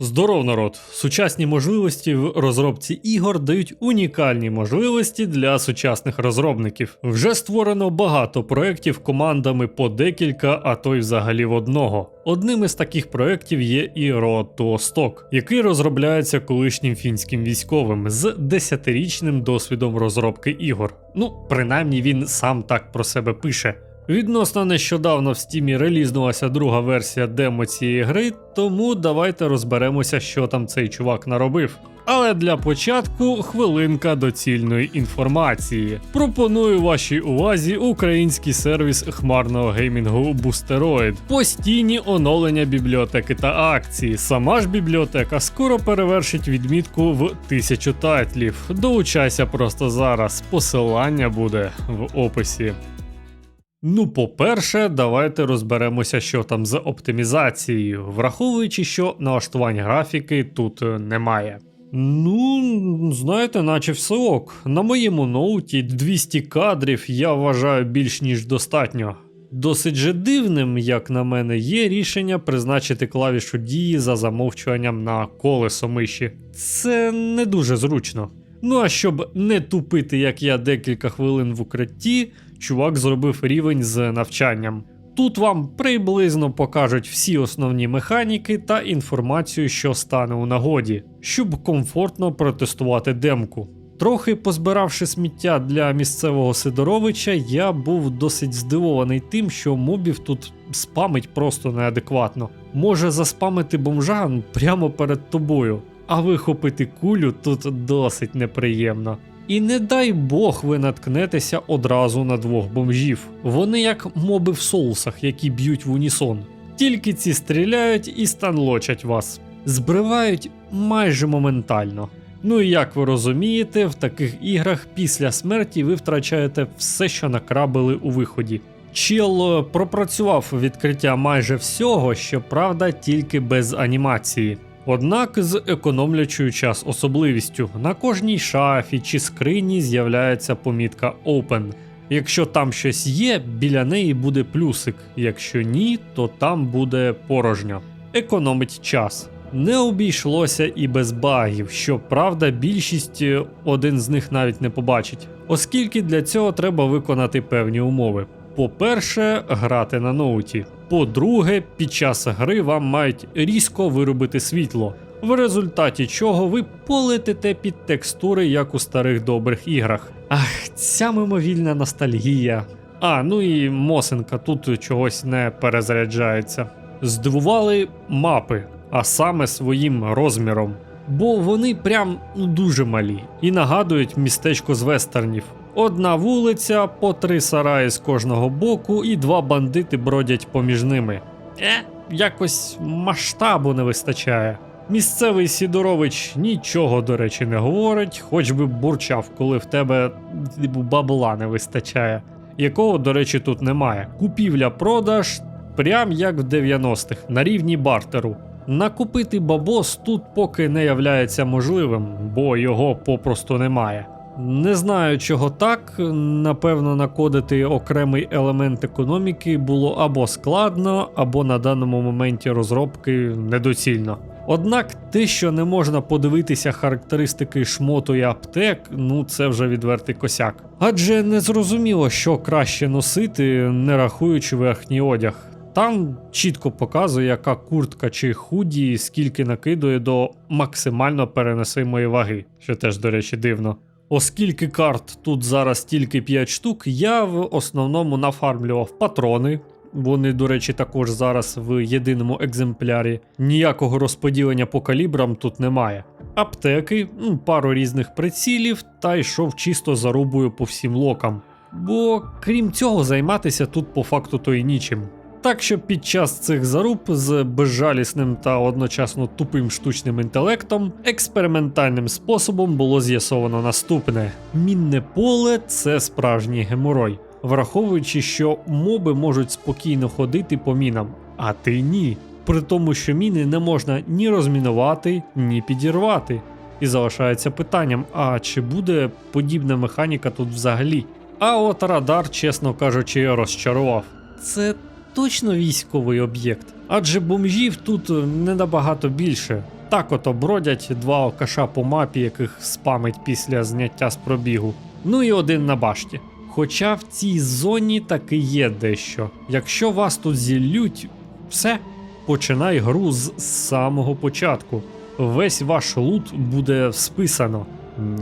Здоров, народ! Сучасні можливості в розробці ігор дають унікальні можливості для сучасних розробників. Вже створено багато проєктів командами по декілька, а то й взагалі в одного. Одним із таких проєктів є і to який розробляється колишнім фінським військовим з 10-річним досвідом розробки ігор. Ну, принаймні він сам так про себе пише. Відносно нещодавно в стімі релізнулася друга версія демо цієї гри, тому давайте розберемося, що там цей чувак наробив. Але для початку хвилинка доцільної інформації. Пропоную вашій увазі український сервіс хмарного геймінгу Boosteroid. Постійні оновлення бібліотеки та акції. Сама ж бібліотека скоро перевершить відмітку в тисячу тайтлів. Долучайся просто зараз. Посилання буде в описі. Ну, по-перше, давайте розберемося, що там з оптимізацією, враховуючи, що налаштувань графіки тут е, немає. Ну, знаєте, наче все ок. На моєму ноуті 200 кадрів я вважаю більш ніж достатньо. Досить же дивним, як на мене, є рішення призначити клавішу дії за замовчуванням на колесо миші. Це не дуже зручно. Ну а щоб не тупити, як я декілька хвилин в укритті, чувак зробив рівень з навчанням. Тут вам приблизно покажуть всі основні механіки та інформацію, що стане у нагоді, щоб комфортно протестувати демку. Трохи позбиравши сміття для місцевого Сидоровича, я був досить здивований тим, що мобів тут спамить просто неадекватно. Може заспамити бомжа прямо перед тобою, а вихопити кулю тут досить неприємно. І не дай Бог ви наткнетеся одразу на двох бомжів. Вони як моби в соусах, які б'ють в унісон. Тільки ці стріляють і станлочать вас. Збривають майже моментально. Ну і як ви розумієте, в таких іграх після смерті ви втрачаєте все, що накрабили у виході. Чел е, пропрацював відкриття майже всього, щоправда, тільки без анімації. Однак з економлячою час особливістю на кожній шафі чи скрині з'являється помітка Open. Якщо там щось є, біля неї буде плюсик, якщо ні, то там буде порожньо. Економить час. Не обійшлося і без багів, що правда, більшість е, один з них навіть не побачить, оскільки для цього треба виконати певні умови. По-перше, грати на ноуті. По-друге, під час гри вам мають різко виробити світло, в результаті чого ви полетите під текстури, як у старих добрих іграх. Ах, ця мимовільна ностальгія. А, ну і Мосинка тут чогось не перезаряджається. Здивували мапи, а саме своїм розміром. Бо вони прям ну, дуже малі і нагадують містечко з вестернів. Одна вулиця, по три сараї з кожного боку, і два бандити бродять поміж ними. Е, якось масштабу не вистачає. Місцевий Сідорович нічого, до речі, не говорить, хоч би бурчав, коли в тебе типу, бабла не вистачає, якого, до речі, тут немає. Купівля-продаж, прям як в 90-х, на рівні бартеру. Накупити бабос тут поки не являється можливим, бо його попросту немає. Не знаю, чого так. Напевно, накодити окремий елемент економіки було або складно, або на даному моменті розробки недоцільно. Однак те, що не можна подивитися характеристики шмоту і аптек, ну це вже відвертий косяк. Адже не зрозуміло, що краще носити, не рахуючи верхній одяг. Там чітко показує, яка куртка чи худі, скільки накидує до максимально переносимої ваги, що теж, до речі, дивно. Оскільки карт тут зараз тільки 5 штук, я в основному нафармлював патрони. Вони, до речі, також зараз в єдиному екземплярі. Ніякого розподілення по калібрам тут немає. Аптеки, ну, пару різних прицілів, та йшов чисто зарубою по всім локам. Бо крім цього, займатися тут по факту то й нічим. Так що під час цих заруб з безжалісним та одночасно тупим штучним інтелектом експериментальним способом було з'ясовано наступне: мінне поле це справжній геморой, враховуючи, що моби можуть спокійно ходити по мінам, а ти ні. При тому, що міни не можна ні розмінувати, ні підірвати. І залишається питанням: а чи буде подібна механіка тут взагалі? А от радар, чесно кажучи, розчарував. Це точно військовий об'єкт, адже бомжів тут не набагато більше. Так ото бродять два окаша по мапі, яких спамить після зняття з пробігу. Ну і один на башті. Хоча в цій зоні таки є дещо. Якщо вас тут зіллють, все, починай гру з самого початку. Весь ваш лут буде списано,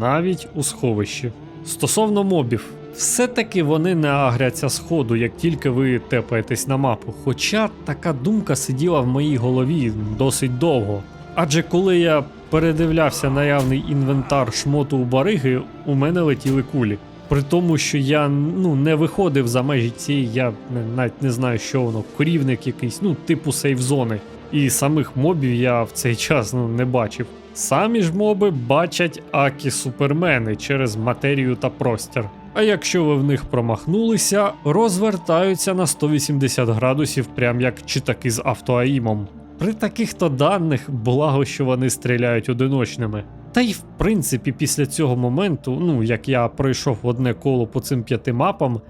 навіть у сховищі. Стосовно мобів, все-таки вони не агряться сходу, як тільки ви тепаєтесь на мапу. Хоча така думка сиділа в моїй голові досить довго. Адже коли я передивлявся наявний інвентар шмоту у бариги, у мене летіли кулі. При тому, що я ну, не виходив за межі цієї, я навіть не знаю, що воно, корівник якийсь, ну, типу сейф-зони. І самих мобів я в цей час ну, не бачив. Самі ж моби бачать акі супермени через матерію та простір. А якщо ви в них промахнулися, розвертаються на 180 градусів, прям як читаки з автоаїмом. При таких то даних, благо, що вони стріляють одиночними. Та й в принципі, після цього моменту, ну як я пройшов одне коло по цим п'яти мапам,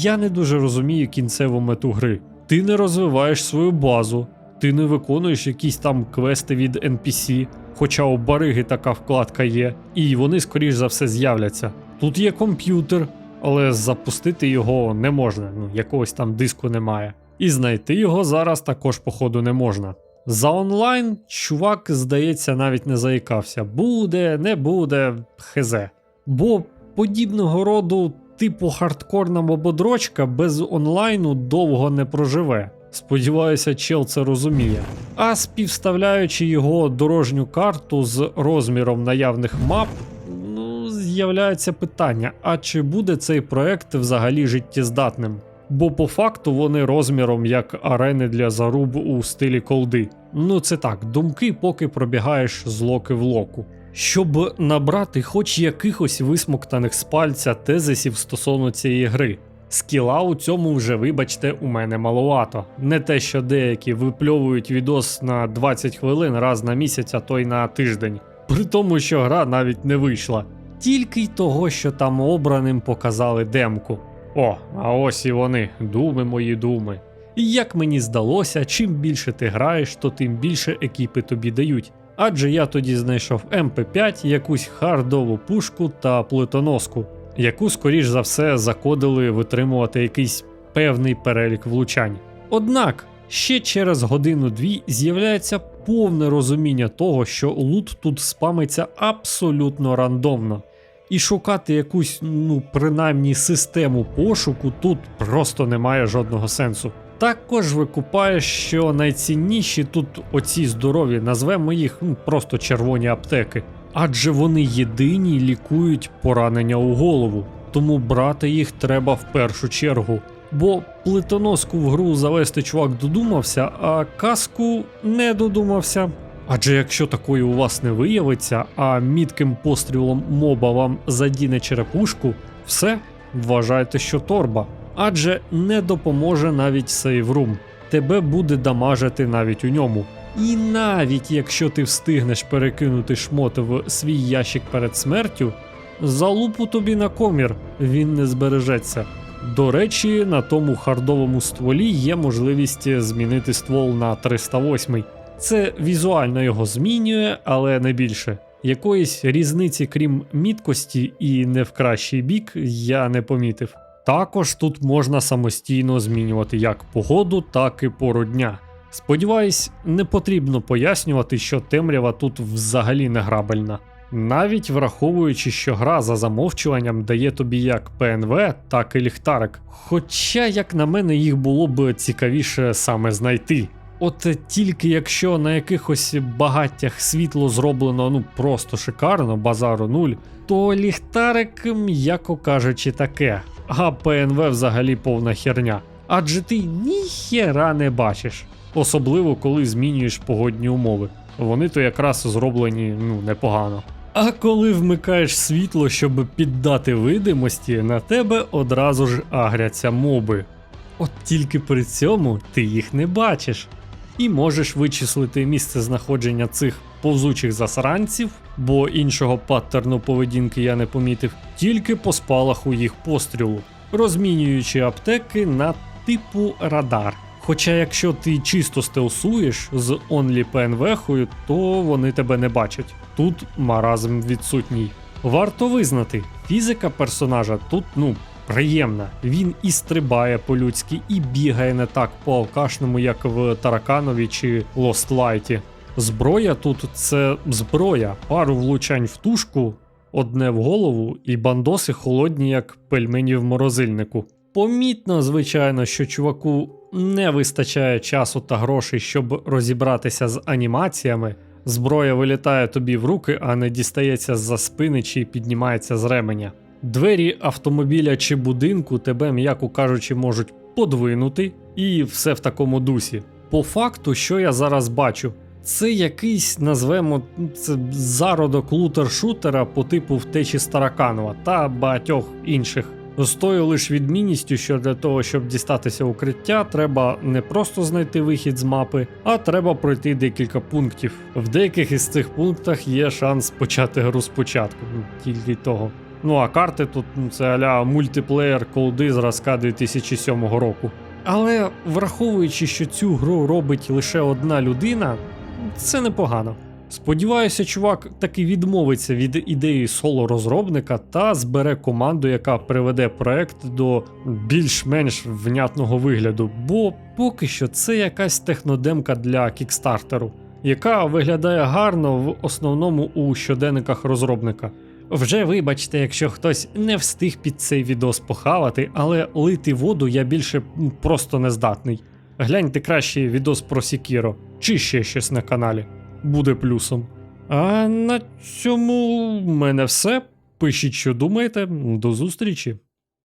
я не дуже розумію кінцеву мету гри. Ти не розвиваєш свою базу, ти не виконуєш якісь там квести від NPC, хоча у бариги така вкладка є, і вони скоріш за все з'являться. Тут є комп'ютер, але запустити його не можна, ну якогось там диску немає. І знайти його зараз також, походу, не можна. За онлайн чувак, здається, навіть не заїкався. Буде, не буде, хезе. Бо подібного роду типу хардкорна мободрочка без онлайну довго не проживе. Сподіваюся, чел це розуміє. А співставляючи його дорожню карту з розміром наявних мап, з'являється питання: а чи буде цей проект взагалі життєздатним? Бо по факту вони розміром як арени для заруб у стилі колди. Ну це так, думки, поки пробігаєш з локи в локу. Щоб набрати хоч якихось висмоктаних з пальця тезисів стосовно цієї гри. Скіла у цьому вже, вибачте, у мене маловато. Не те, що деякі випльовують відос на 20 хвилин раз на місяць, а то й на тиждень. При тому, що гра навіть не вийшла. Тільки й того, що там обраним показали демку. О, а ось і вони, думи мої думи. І як мені здалося, чим більше ти граєш, то тим більше екіпи тобі дають. Адже я тоді знайшов МП5, якусь хардову пушку та плитоноску, яку, скоріш за все, закодили витримувати якийсь певний перелік влучань. Однак ще через годину-дві з'являється повне розуміння того, що лут тут спамиться абсолютно рандомно. І шукати якусь, ну, принаймні, систему пошуку тут просто немає жодного сенсу. Також викупаєш, що найцінніші тут оці здорові, назвемо їх ну, просто червоні аптеки, адже вони єдині лікують поранення у голову, тому брати їх треба в першу чергу. Бо плитоноску в гру завести чувак додумався, а каску не додумався. Адже якщо такої у вас не виявиться, а мітким пострілом моба вам задіне черепушку, все, вважайте, що торба. Адже не допоможе навіть сейврум. Тебе буде дамажити навіть у ньому. І навіть якщо ти встигнеш перекинути шмот в свій ящик перед смертю, залупу тобі на комір, він не збережеться. До речі, на тому хардовому стволі є можливість змінити ствол на 308. Це візуально його змінює, але не більше. Якоїсь різниці, крім міткості і не в кращий бік, я не помітив. Також тут можна самостійно змінювати як погоду, так і пору дня. Сподіваюсь, не потрібно пояснювати, що темрява тут взагалі не грабельна. Навіть враховуючи, що гра за замовчуванням дає тобі як ПНВ, так і ліхтарик. Хоча, як на мене, їх було б цікавіше саме знайти. От тільки якщо на якихось багаттях світло зроблено ну просто шикарно, базару нуль, то ліхтарик, м'яко кажучи, таке, а ПНВ взагалі повна херня. Адже ти ніхера не бачиш, особливо коли змінюєш погодні умови. Вони то якраз зроблені ну непогано. А коли вмикаєш світло, щоб піддати видимості, на тебе одразу ж агряться моби. От тільки при цьому ти їх не бачиш. І можеш вичислити місце знаходження цих повзучих засранців, бо іншого паттерну поведінки я не помітив, тільки по спалаху їх пострілу, розмінюючи аптеки на типу радар. Хоча якщо ти чисто стелсуєш з Only PNV, то вони тебе не бачать. Тут маразм відсутній. Варто визнати, фізика персонажа тут, ну, приємна. Він і стрибає по-людськи, і бігає не так по алкашному, як в Тараканові чи Light. Зброя тут це зброя, пару влучань в тушку, одне в голову, і бандоси холодні, як пельмені в морозильнику. Помітно, звичайно, що чуваку не вистачає часу та грошей, щоб розібратися з анімаціями. Зброя вилітає тобі в руки, а не дістається з-за спини чи піднімається з ременя. Двері автомобіля чи будинку тебе, м'яко кажучи, можуть подвинути, і все в такому дусі. По факту, що я зараз бачу, це якийсь, назвемо це зародок лутер-шутера по типу втечі з Тараканова та багатьох інших. З тою лише відмінністю, що для того, щоб дістатися укриття, треба не просто знайти вихід з мапи, а треба пройти декілька пунктів. В деяких із цих пунктах є шанс почати гру спочатку, ну, тільки того. Ну а карти тут ну, це аля мультиплеєр колди зразка 2007 року. Але враховуючи, що цю гру робить лише одна людина, це непогано. Сподіваюся, чувак таки відмовиться від ідеї соло-розробника та збере команду, яка приведе проект до більш-менш внятного вигляду, бо поки що це якась технодемка для кікстартеру, яка виглядає гарно в основному у щоденниках розробника. Вже вибачте, якщо хтось не встиг під цей відос похавати, але лити воду я більше просто не здатний. Гляньте краще відос про Сікіро, чи ще щось на каналі. Буде плюсом. А на цьому в мене все. Пишіть, що думаєте. До зустрічі.